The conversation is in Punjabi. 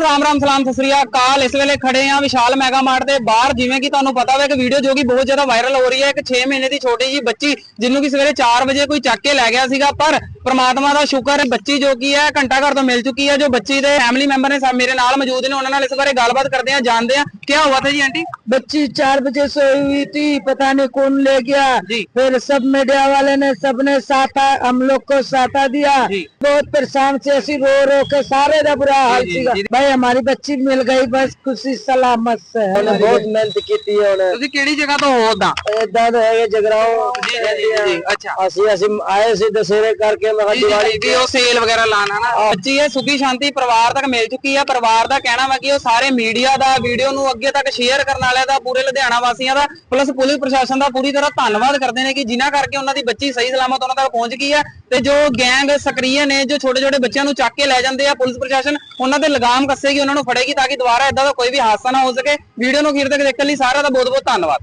ਨੂੰ ਰਾਮ ਰਾਮ ਸਲਾਮ, ਸਤਿ ਸ੍ਰੀ ਅਕਾਲ। ਇਸ ਵੇਲੇ ਖੜੇ ਆ ਵਿਸ਼ਾਲ ਮੈਗਾ ਮਾਰਟ ਦੇ ਬਾਹਰ, ਜਿਵੇਂ ਕਿ ਤੁਹਾਨੂੰ ਪਤਾ ਹੋਵੇ ਕਿ ਵੀਡੀਓ ਜੋ ਕਿ ਬਹੁਤ ਜ਼ਿਆਦਾ ਵਾਇਰਲ ਹੋ ਰਹੀ ਹੈ। ਇੱਕ 6 ਮਹੀਨੇ ਦੀ ਛੋਟੀ ਜੀ ਬੱਚੀ, ਜਿਹਨੂੰ ਕਿ ਸਵੇਰੇ 4 ਵਜੇ ਕੋਈ ਚੱਕ ਕੇ ਲੈ ਗਿਆ ਸੀਗਾ, ਪਰ ਪ੍ਰਮਾਤਮਾ ਦਾ ਸ਼ੁਕਰ ਹੈ ਬੱਚੀ ਜੋ ਕੀ ਹੈ ਘੰਟਾ ਘਰ ਤੋਂ ਮਿਲ ਚੁੱਕੀ ਹੈ ਜੋ ਬੱਚੀ ਦੇ ਫੈਮਿਲੀ ਮੈਂਬਰ ਨੇ ਸਭ ਮੇਰੇ ਨਾਲ ਮੌਜੂਦ ਨੇ ਉਹਨਾਂ ਨਾਲ ਇਸ ਬਾਰੇ ਗੱਲਬਾਤ ਕਰਦੇ ਆ ਜਾਣਦੇ ਆ ਕੀ ਹੁਆ था जी आंटी बच्ची चार बजे सोई हुई थी पता नहीं कौन ले गया जी। फिर सब मीडिया वाले ने सबने साथा हम लोग को साथा दिया जी। बहुत परेशान से ऐसी रो रो के सारे का बुरा हाल जी, सीगा जी। भाई हमारी बच्ची मिल गई बस खुशी सलामत से उन्हें बहुत मेहनत की थी उन्हें ਤੁਸੀਂ ਕਿਹੜੀ ਜਗ੍ਹਾ ਤੋਂ ਹੋ ਉਦਾਂ इधर है ये जगराओ ਅਸੀਂ ਅਸੀਂ ਆਏ ਸੀ ਦਸੇਰੇ ਕਰਕੇ ਮੈਂ ਕਿਹਾ ਦੀਵਾਲੀ ਉਹ ਸੇਲ ਵਗੈਰਾ ਲਾਣਾ ਨਾ। ਬੱਚੀ ਇਹ ਸੁਖੀ ਸ਼ਾਂਤੀ ਪਰਿਵਾਰ ਤੱਕ ਮਿਲ ਚੁੱਕੀ ਆ। ਪਰਿਵਾਰ ਦਾ ਕਹਿਣਾ ਵਾ ਕਿ ਉਹ ਸਾਰੇ ਮੀਡੀਆ ਦਾ ਵੀਡੀਓ ਨੂੰ ਅੱਗੇ ਤੱਕ ਸ਼ੇਅਰ ਕਰਨ ਵਾਲਿਆਂ ਦਾ ਪੂਰੇ ਲੁਧਿਆਣਾ ਵਾਸੀਆਂ ਦਾ ਪਲੱਸ ਪੁਲਿਸ ਪ੍ਰਸ਼ਾਸਨ ਦਾ ਪੂਰੀ ਤਰ੍ਹਾਂ ਧੰਨਵਾਦ ਕਰਦੇ ਨੇ ਕਿ ਜਿਨ੍ਹਾਂ ਕਰਕੇ ਉਹਨਾਂ ਦੀ ਬੱਚੀ ਸਹੀ ਸਲਾਮਤ ਉਹਨਾਂ ਤੱਕ ਪਹੁੰਚ ਗਈ ਆ। ਤੇ ਜੋ ਗੈਂਗ ਸਕਰੀਏ ਨੇ ਜੋ ਛੋਟੇ ਛੋਟੇ ਬੱਚਿਆਂ ਨੂੰ ਚੱਕ ਕੇ ਲੈ ਜਾਂਦੇ ਆ ਪੁਲਿਸ ਪ੍ਰਸ਼ਾਸਨ ਉਹਨਾਂ ਤੇ ਲਗਾਮ ਕੱਸੇਗੀ ਉਹਨਾਂ ਨੂੰ ਫੜੇਗੀ ਤਾਂ ਕਿ ਦੁਬਾਰਾ ਇਦਾਂ ਦਾ ਕੋਈ ਵੀ ਹਾਦਸਾ ਨਾ ਹੋ ਸਕੇ। ਵੀਡੀਓ ਨੂੰ ਅਖੀਰ ਤੱਕ ਦੇਖਣ ਲਈ ਸਾਰਿਆਂ ਦਾ ਬਹੁਤ ਬਹੁਤ ਧੰਨਵਾਦ।